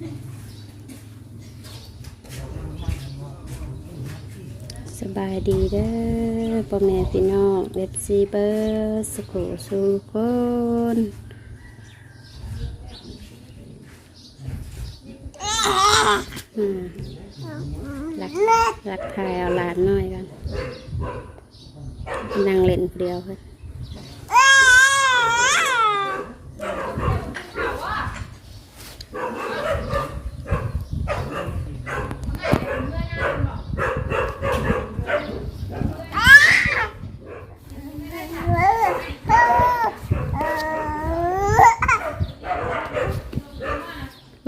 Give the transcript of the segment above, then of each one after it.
สบายดีเด้อพ่อแม่พี่น้องเอฟซีเบอร์สกูสุคนอืมรักรักทายเอาหลานน้อยกันนั่งเล่นเดียวเพิ่น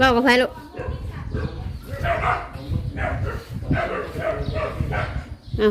บอกกับใครลูกเอา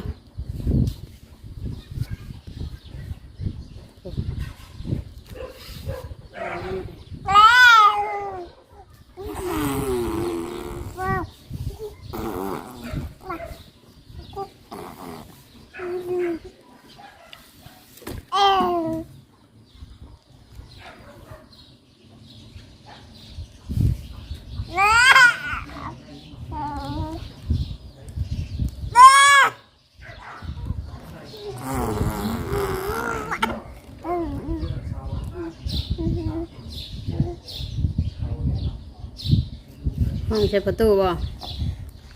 ห้องใช้ประตูบ่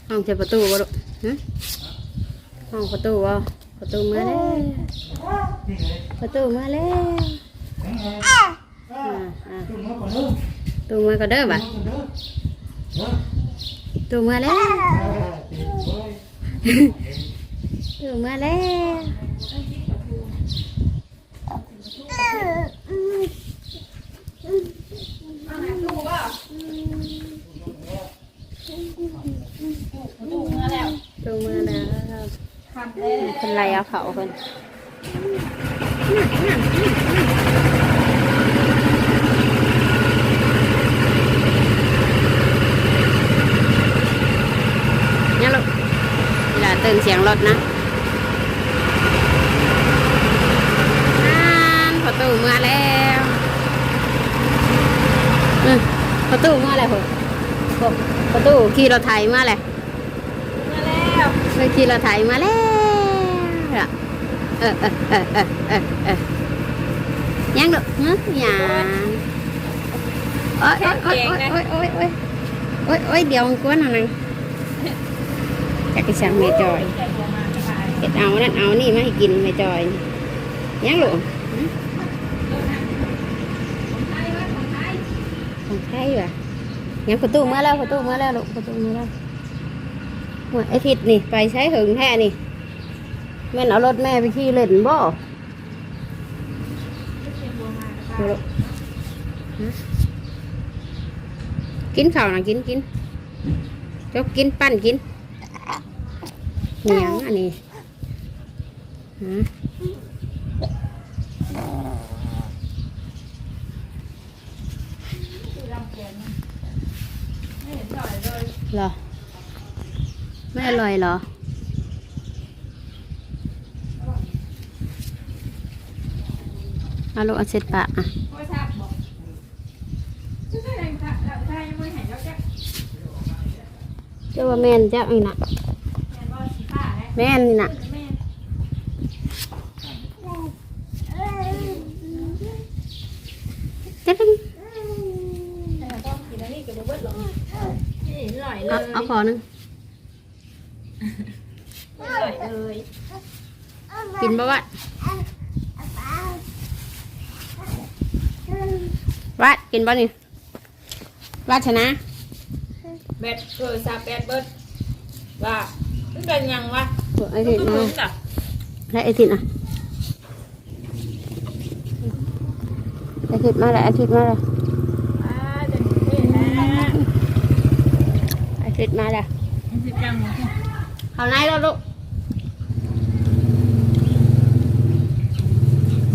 ห้องใช้ประตูบ่ลูกหึห้องประตูบ่ประตูมาแล้วประตูมาแล้วอ่าอ่าประตูมาก็เด้อบ่ะประตูมาแล้วประตูมาแล้วประตูมาแล้ว เป็นไรเอาเขาเพิ่นเนี่ยลูกเวลาตื่นเสียงรถนะอ่านประตูมาแล้วอืมประตูมาแล้วเหรอบอกประตูขี่รถไถมาแล้วมาแล้วไปขี่รถไถมาแล้ว เออเออเออเออเออเออยังลูกฮะยังโอ๊ยโอ๊ยโอ๊ยโอ๊ยโอ๊ยโอ๊ยโอ๊ยโอ๊ยเดี๋ยวมันกวนหน่อยนึงอยากกินสั่ง แม่นเอารถแม่ไปขี่เล่นบ่กินข้าวนะกินกินจกกินปั้นกินเหนียงอันนี้หรอ ไม่อร่อยเหรอ เอาลูกเอาเสร็จปะอะเจ้าว่าแมนเจ้าอีน่ะแมนนี่น่ะเจ้าเป็นเอาเอาขอหนึ่งกินบ้าวะ วัดกินบ่นี่วัดชนะ แบตโทรศัพท์แบตเบิร์ดว่ามันเป็นยังวะไอ้ทิดก็มาเหมือนกับให้ไอ้ทิดอะไอ้ทิดมาเลยไอ้ทิดมาเลยอ่าจะเห็นแล้วไอ้ทิดมาเลยมันสิจังหมดเอาไหนแล้วลูก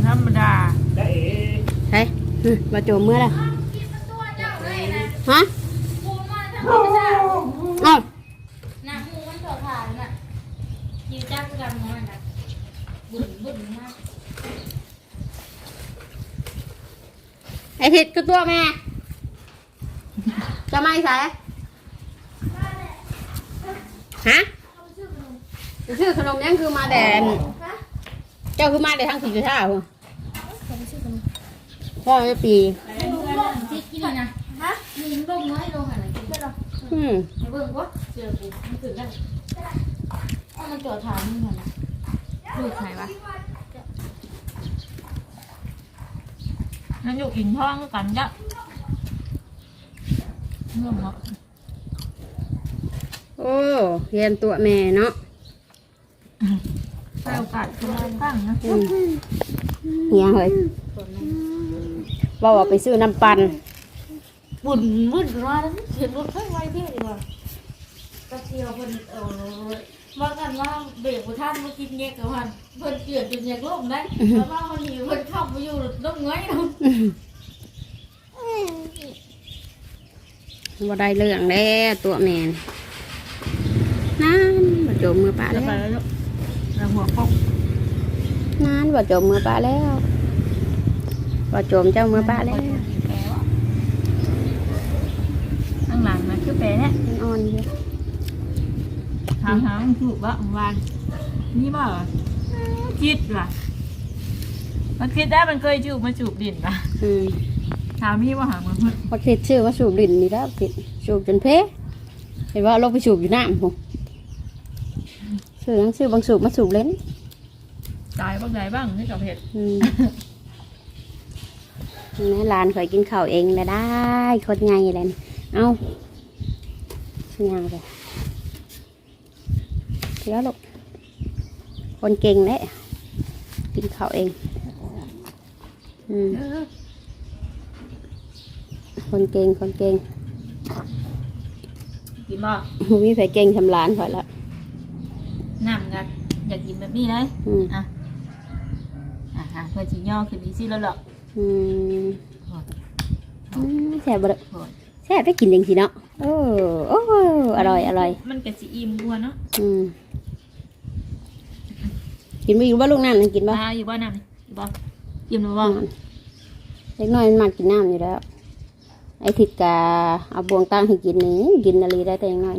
ธรรมดา เฮ้ยอื มมาโจมเมื่อไหรฮะเอ้าน้ำมูมันเถอะผ่านน่ะยืนจักกันมันน่ะบุ่นบุ่นมากไอ้ทิดก็ตัวแม่ จะไม่ใส่เฮะไปซื้อขนมยังคือมาแดนเจ้าคือมาได้ทั้งสี่จุดห้าหัว พ่อไม่ปี ที่กินนะฮะมีลงน้อยลงอะไรกินได้หรออืมไอ้เบิ่งวะเจอกูมันตื่นได้เอามันจอดถามมึงเหรอลูกใครวะนั่นอยู่อินท้องกันจ้ะเรื่องเหรอโอ้เรียนตัวแม่เนาะไปโอกาสคุณได้บ้างนะอืมเฮียเฮ้ยบอ กว่าไปซื้อน้ำปั่นบุญบุญมาแล้วเห็นรถไฟไวเท่ดีกว่าก็เที่ยวเพิ่นเออว่ากันว่าเบรกบ่ทันมากินแยกกับมันเพิ่นเกลียดจนแยกล่มได้แล้วว่ามันหิวเพิ่นเข้ามาอยู่ล่มง่อยเนาะบ่ได้เรื่องแล้วตัวแม่นนั่นบ่จมมือปลาจะแล้วไปแล้วลูกแล้วหัวปกนั่นบ่จมมือปลาแล้ว บ่จมเจ้ามือปลาแล้วข้างหลังนะคือแปรเนี่ยมันอ่อนอยู่ทางทางถูกว่าของวานนี่บ่เหรอคิดว่ะมันคิดได้มันเคยจูบมาจูบดินป่ะอืมถามพี่ว่าหามันเพิ่นพอคิดชื่อว่าสูบดินนี่แล้วคิดสูบจนเพเห็นว่าเราไปสูบอยู่น้ำผมซื้อหยังซื้อบางสูบมาสูบเล่นตายบ้างใดบ้างที่กับเห็ด อืมแม่หลานเคยกินข้าวเองเลยได้คนไงเลยนี่เอาสัญญาเลยเดี๋ยวลูกคนเก่งเลยกินข้าวเองอืมเออคนเก่งคนเก่งกินบ่บ่มีใครเก่งทำหลานข่อยละน้ำกันอยากกินแบบนี้เลยอืมอะอะอะเพื่อจีย่อขึ้นอีซี่แล้วหรอก อืมโอ้ยอืมแซ่บบ่เด้อโอ้ยแซ่บได้กินจริงๆเนาะโอ้โอ้อร่อยอร่อยมันกะสิอิ่มกว่าเนาะอืมกินไปอยู่บ้านลูกน้ำนั่นกินปบ้าลาอยู่บ้านน้ำนี่อยู่บ้านอิ่มหรือบ่เล็กน้อยมันมากินน้ำอยู่แล้ว ไอ้ทิดกาเอาบวงตั้งให้กินนี่กินอะไรได้แต่อยังน้อย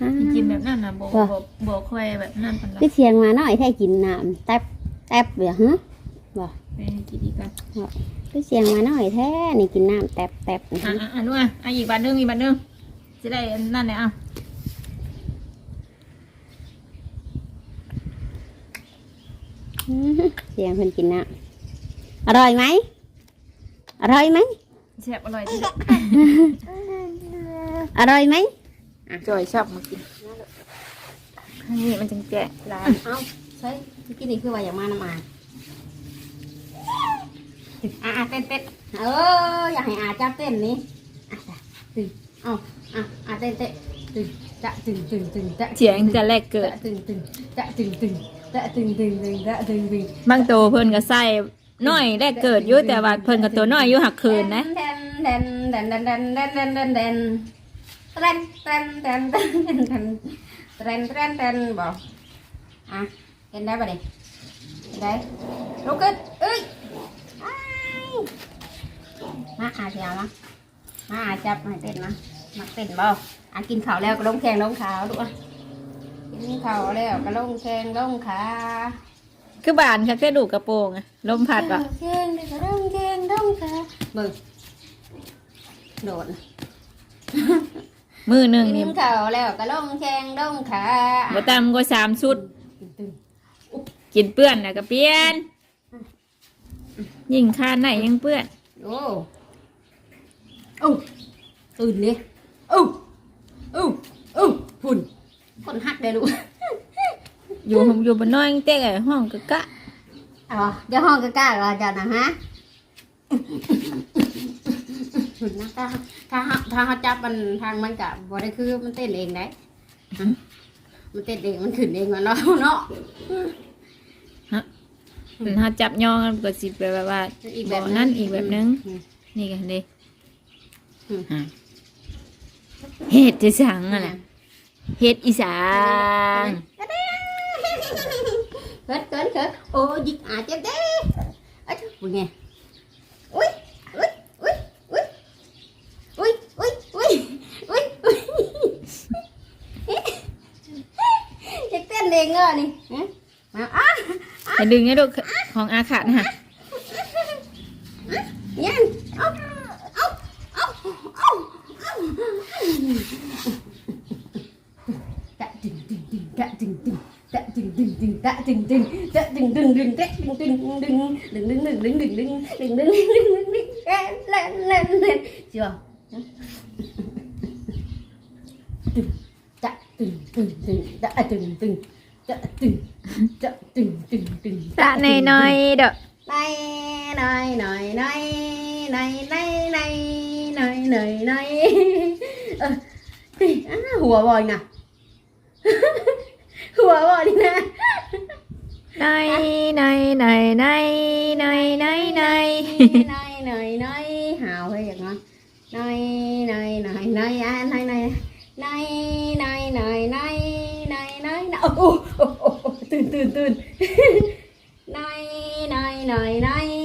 อ่ากินแบบนั้นนะโบว่ะโบโบค่อยแบบนั้นปันละพี่เชียงมาหน่อยให้กินน้ำแทบแทบเบียฮะ ไปกินอีกกันพี่เชียงมาหน่อยแท้นี่กินน้ำแทบแทบนะอะฮะอะอะนู่นอะอะอีกบาทหนึงอีกบาทหนึงจะได้นั่นเลยอะอืมเชียงเพิ่นกินน้ำอร่อยไหมอร่อยไหมแซ่บอร่อยที่สุดอร่อยไหมจอยชอบมากินนี่มันจังแกะร้านเอาใช่กินนี่คือว่าอย่างมาน้ำอา อะอะเต้นเต้นเอออยากให้อาจับเต้นนี่อะจ้ะตึงเอาอะอะเต้นเต้นตึงจะตึงตึงตึงจะเสียงจะแรกเกิด จะตึงตึงจะตึงตึงจะตึงตึงตึงจะตึงตึงบางตัวเพิ่นก็ใส่น้อยแรกเกิดอยู่แต่ว่าเพิ่นก็ตัวน้อยอยู่หักคืนนะเต้นเต้นเต้นเต้นเต้นเต้นเต้นเต้นเต้นเต้นเต้นเต้นเต้นเต้นเต้นเต้นเต้นบอกอะเห็นได้ปะดิเห็นได้ลุกขึ้นเอ้ยอ้าย มาอาเสียวมามาอาจับมาให้เต้นนะมาเต้นบ่อะกินข้าวแล้วก็ลงแข่งลงขาดูอะกินข้าวแล้วก็ลงแข่งลงขาคือบานค่ะแค่ดูกระโปรงอะลมพัดว่ะแข่งเลยก็ลงแข่งลงขาเบิ่งโดดมือหนึ่งกินี่นข้าวแล้วก็ลงแข่งลงขาบ่ต่ำกว่าสามชุด กินเปื้อนนะก็เปลี่ยนยิ่งคานไหนยังเปื้อนโอ้โอ้ ตื่นเลยโอ้โอ้โอ้พุ่นคนหักได้ลูกอยู่ผมอยู่บนน้อยเต๊กไอ้ห้องกะกะอ๋อเดี๋ยวห้องก็กล้าก็จะนะฮะหุ่นนะถ้าถ้าถ้าเขาจับมันทางมันกับ่ได้คือมันเต้นเองได้ฮะมันเต้นเองมันขึ้นเองมันเนาะเนาะมันถ้าจับย่องก็สิแบบว่าอีกแบแบบบนั้นอีกแบบนึงอืมนี่กันเด้อืมอะ เฮ็ดจะสังอะนะเฮ็ดอีสานเกิดเกิดเกิดโอ้ยิกอาเจ็บเด้เอ้ยเป็นไงอุ้ยอุ้ยอุ้ยอุ้ยอุ้ยอุ้ยอุ้ยอุ้ยอุ้ยเองเงอนี่มาอะไปดึงให้ลูของอาขาดนะฮะ ยังเอาเอาเอาเอาเอาตะดึงดึงดึงตะดึงดึงตะดึง ดึงดึงตะดึงดึงตะดึงดึงดึงตะดึงดึงดึงดึงดึงดึงดึงดึงดึงดึงดึงดึงดึงดึงดึงดึงเล่นเล่นเล่น chưa ตะดึงดึงดึงตะดึงดึงตะดึงตะดึงดึงดึงตะในน้อยๆเด้อ này này này này này này này này này này Ờ, đi á, hùa bòi nè hùa bòi đi nè ในในในในในในใน này này này hào hay vậy ngon này này này này à này này này này này này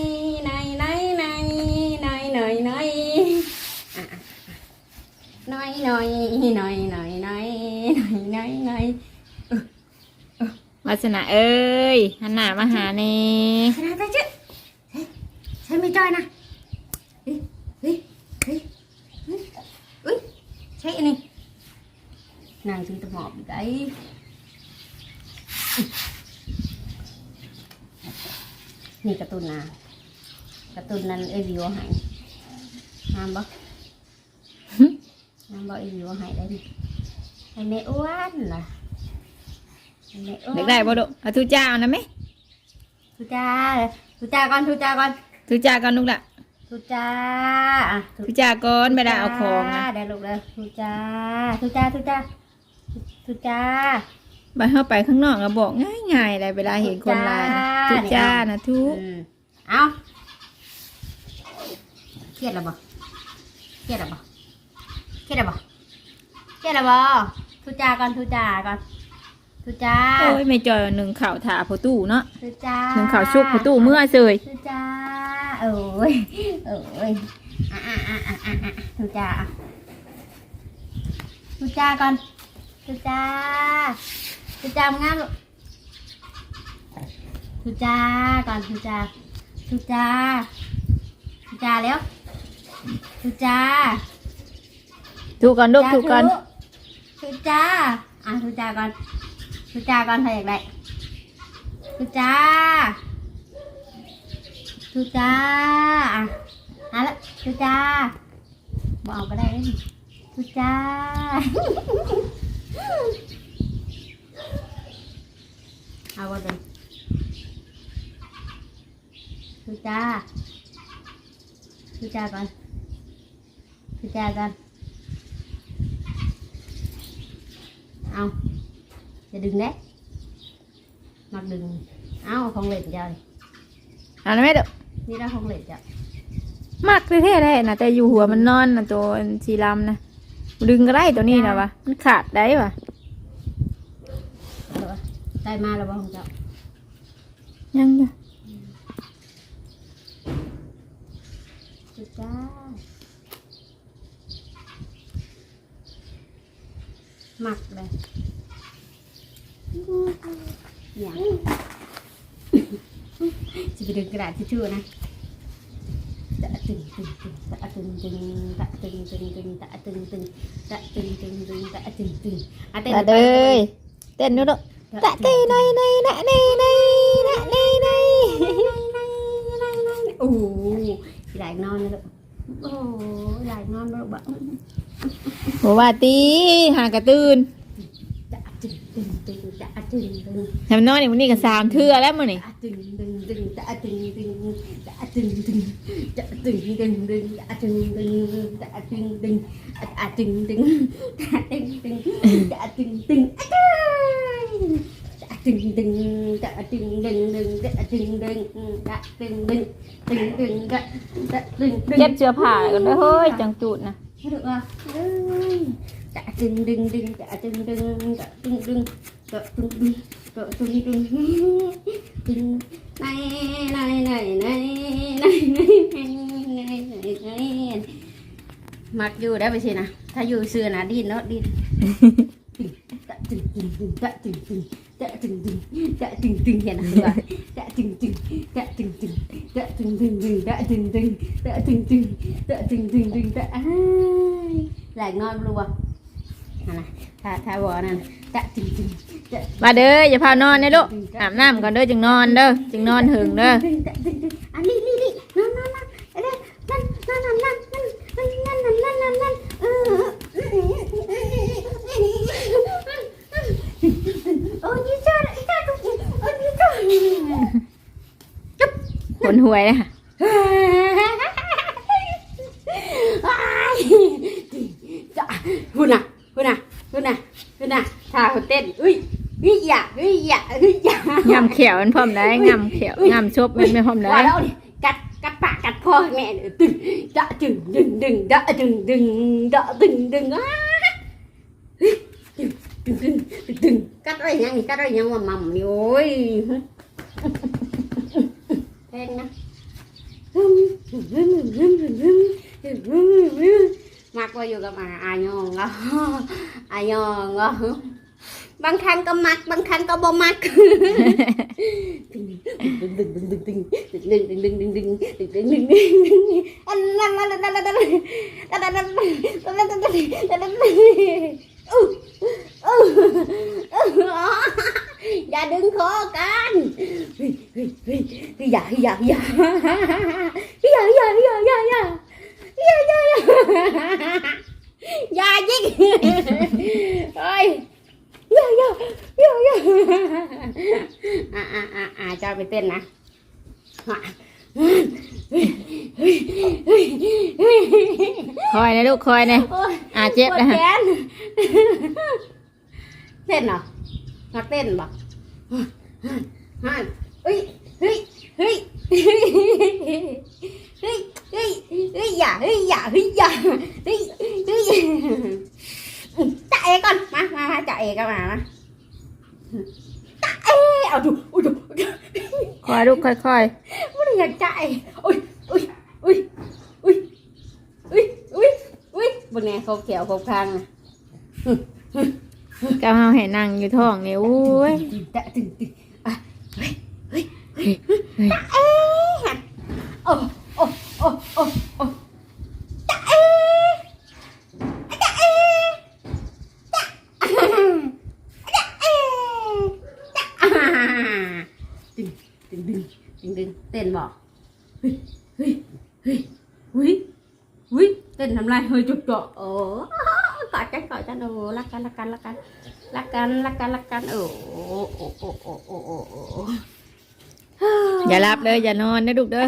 สนะเอ้ยหันหนามาหาเนี่ยชนะไปชื่อใช้ไม่จอยนะเฮ้ยเฮ้ยเฮ้ยเฮ้ยใช้อันนี้นางซื้อตะหมอบไก่นี่กระตุนนะกระตุนนั้นเอวิวหายน้ำบ่น้ำบ่เอวิวหายได้ดิไอแม่อ้วนล่ะ เด็กได้บ่ดุเอาทุจ้าเอานะไหมทุจ้าทุจ้าก่อนทุจ้าก่อนทุจ้าก่อนลูกละทุจ้าอะทุจ้าก่อนไปได้เอาของนะได้ลูกเลยทุจ้าทุจ้าทุจ้าทุจ้าไปเข้าไปข้างนอกก็บอกง่ายง่ายๆเลยเวลาเห็นคนลายนะทุทุจ้าจ้านะทุอืมเอาเครียดหรือบ่เครียดหรือบ่เครียดหรือบ่เครียดหรือบ่ทุจ้าก่อนทุจ้าก่อน ทุจ้าโอ้ยไม่จอยหนึ่งข่าวถาพอตู้เนาะทุจ้าหนึ่งข่าวชุกพอตู้เมื่อเสยทุจ้าเอ้ยเอ้ยอะอะอะอะอะอะทุจ้าอะทุจ้าก่อนทุจ้าทุจ้ามางามลูกทุจ้าก่อนทุจ้าทุจ้าทุจ้าแล้วทุจ้าทุกก่อนลูกทุกก่อนทุจ้าอะทุจ้าก่อน ทุจ้าก่อนใครอยากได้ทุจ้าทุจ้าอะอะละทุจ้าบอกเอาก็ได้เลยทุจ้าเอาว่าเป็นทุจ้าทุจ้าก่อนทุจ้าก่อนเอา อย่าดึงนะมักดึง เอ้าของเหล็กยายเอาไล้วแมเด้อนี่ได้ของเหล็กจ้ะมักเท่ๆได้นะแต่อยู่หัวมันนอนนะตัวสีลำนะดึงก็ได้ตัวนี้นะวะมันขาดได้วะได้มาแล้วบ่ของเจ้ายังจ้ะจ้าหมักเลย dạ chị phải đừng cái đại chưa chưa này tạ từng từng từng tạ từng từng tạ từng từng từng tạ từng từng tạ từng từng từng tạ từng từng à tên ơi tên nữa đâu tạ tê này này nạ này này nạ này này ù lại non nữa ồ lại non nữa bạn bố bà tí hàng cả tươn ดึงดึงทำนอนนี่วันนี้ก็สามเทื่อแล้วมื้อนี่จะดึงดึงดึงจะดึงดึงจะดึงดึงจะดึงดึงดึงจะดึงดึงจะดึงดึงจะดึงดึงจะดึงดึงจะดึงดึงจะดึงดึงจะดึงดึงดึงจะดึงดึงจะดึงดึงดึงดึงจะจะดึงดึงเก็บเสื้อผ้ากันด้วยเฮ้ยจังจุดนะไม่ถูกอะจะดึงดึงดึงจะดึงดึงจะดึงดึง này này này này này mặc dù đã vậy nè thay dù xưa là đi nó đi đã ตึงตึงตึงตะตึงตึงตะตึงตึงตะตึงตึงเห็นไหมตะตึงตึงตะตึงตึงตะตึงตึงตึงตะตึงตึงตะตึงตึงตะตึงตึงตึงตะอ้ายหลายงอนรัวอะไรถ้าถ้าบอกนั่นตะตึงตึงตะ มาเด้ออย่าพานอนนะลูกอาบน้ำก่อนเด้อจึงนอนเด้อจึงนอนหึงเด้อตึงตะตึงตึงอันนี้นี่นี่นั่นนั่นนั่นเอ้นั่นนั่นนั่นนั่นนั่นนั่นนั่นนั่นนั่นนั่นเออโอ้ยยิ่งจ้ายิ่งจ้าทุกโอ้ยยิ่งจ้าผลหวยเลยค่ะจ้าหุ่นน่ะหุ่นน่ะหุ่นน่ะหุ่นน่ะท่าหุ่นเต้นอุ้ย ยอย่าเฮ้ยอย่าเฮ้ยอย่างำเขียวมันพร้อมได้งำเขียวงำชบมันไม่พร้อมได้ว่าแล้วดิกัดกัดปากกัดคอให้แม่เดี๋ยวตึงจะตึงดึงดึงดะดึงดึงดะดึงดึงอ้าเฮ้ยตึงตึงตึงตึงตึงกัดไว้ยังนี่กัดไว้ยังว่ามั่มนี่โอ้ยเพลงนะมากกว่าอยู่กับอาอายองก็อายองก็ บางครั้งก็มัก บางครั้งก็บ่มักดึงดึงดึงดึงดึงดึงดึงดึงดึงดึงดึงดึงดึงดึง คอยนะลูกคอยนะโอ้ยอาเจ็บปวดนะแขฮะนเต้นเหรอนักเต้นบ่ฮันเฮ้ยเฮ้ยเฮ้ยเฮ้ยเฮ้ยเฮ้ยเฮ้ยอย่าเฮ้ยอย่าเฮ้ยอย่าเฮ้ยเฮ้ยจ่าเอก่อนมามามาจ่าเอกันมามาจ่าเอเอาดูอุ้ยดูคอยลูกค่อยไม่ได้อยากจ่ายอุ้ยอุ้ยอุ้ยอุ้ยอุ้ยอุ้ยอุ้ย บนแนเขาเขียวเขาคางอะๆก้าวเฮาให้นั่งอยู่ท้องนี่โอ้ยตึงตะตึงตึงอะเฮ้ยเฮ้ยเฮ้ยตะเอ๊ะโอ้โอ้โอ้ ลายเฮยจุกเจาะโอ้กอกันกอดกันโอ้ลักกันลักกันลักกันลักกันลักกันลักกันโอ้โอ้โอ้โอ้โอ้โอ้โอ้อย่าหลับเลยอย่านอนนะลูกเด้อ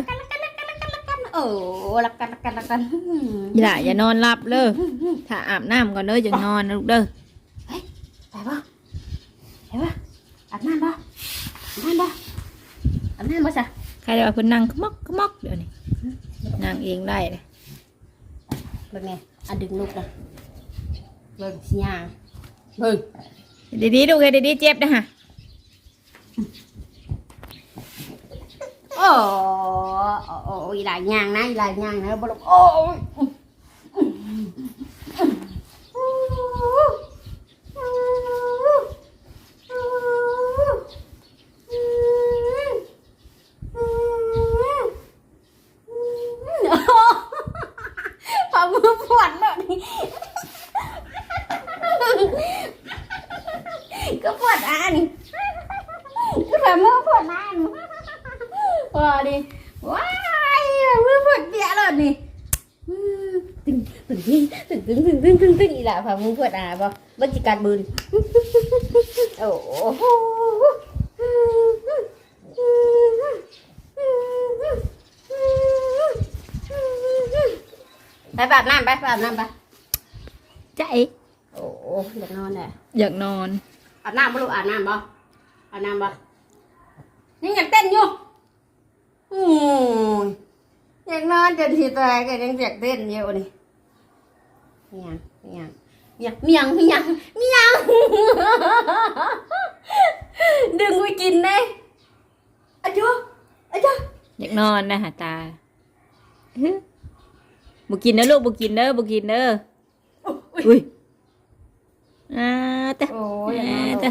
โอ้ลักกันลักกันลักกันอย่าอย่านอนหลับเลยถ้าอาบน้ำก่อนเด้ออย่านอนนะดุกเด้อเฮ้ยไปบ่ไปบ่อาบน้ำบ่อาบน้ำบ่อาบน้ำบ่ซะใครเดี๋ยวเพิ่นนั่งขมอกขมอกเดี๋ยวนี้นั่งเองได้เลย เบิ่งไงอะดึงลูกนะเบิ่งสิยางเบิ่งดีๆลูกเฮ็ดดีๆเจ็บนะฮะโอ้โอ้โอ้อีหลายยางนะอีหลายยางนะบ่ลงโอ้ ยฝ่ามือปวดแบบนี้ก็ปวดอันก็ฝ่ามือปวดอันพอดิว้ายเมื่อปวดเบี้ยเลยนี่อืมตึงตึงตึงตึงตึงตึงตึงตึงอีหล่ะฝ่ามือปวดอะบ่บ่จิกัดบืนโอ้โห ไปแบบน้ำไปแบบน้ำไปใจโอ้อยากนอนแหละอยากนอนอาบน้ำบ่ลูกอาบน้ำบ่อาบน้ำบ่ยังอยากเต้นอยู่อืมอยากนอนจนทีตายก็ยังอยากเต้นอยู่นี่เมียงเมียงเมียงเมียงเมียงเมียงดึงไปกินได้อาจุอาจุอยากนอนนะฮะตาฮึ บุกินเด้อลูกบุกินเด้อบุกินเด้ออุ้ยอุ้ยอ่าแต่โอ้ยอย่างนั้นแต่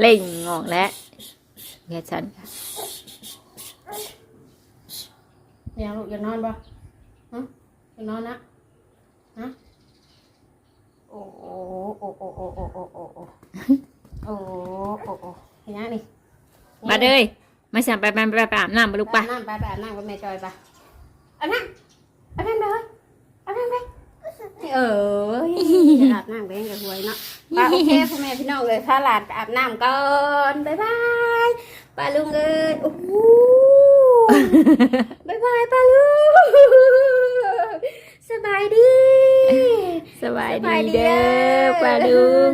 เล่งงอกแล้วเมียฉันค่ะเนี่ยลูกอยากนอนปะฮะอยากนอนนะฮะโอ้โหโอ้โอ้โอ้โอ้โอ้โอ้โอ้โอ้โอ้โอ้ เห็นยังนี่มาเด้ยมาสั่งไปไปไปไปอาบน้ำมาลูกไปปะน้ำไปไปอาบน้ำกับแม่จอยไปอาบน้ำอาบน้ำเลยอาบน้ำไปเอออาบน้ำไปยังกับหวยเนาะไปโอเคพ่อแม่พี่น้องเลยพาหลานไปอาบน้ำก่อนบ๊ายบายป้าลุงเอ้ยโอ้โหบ๊ายบายป้าลุงสบายดี สบายสดีบายดีเด้อเด้อปลาลุง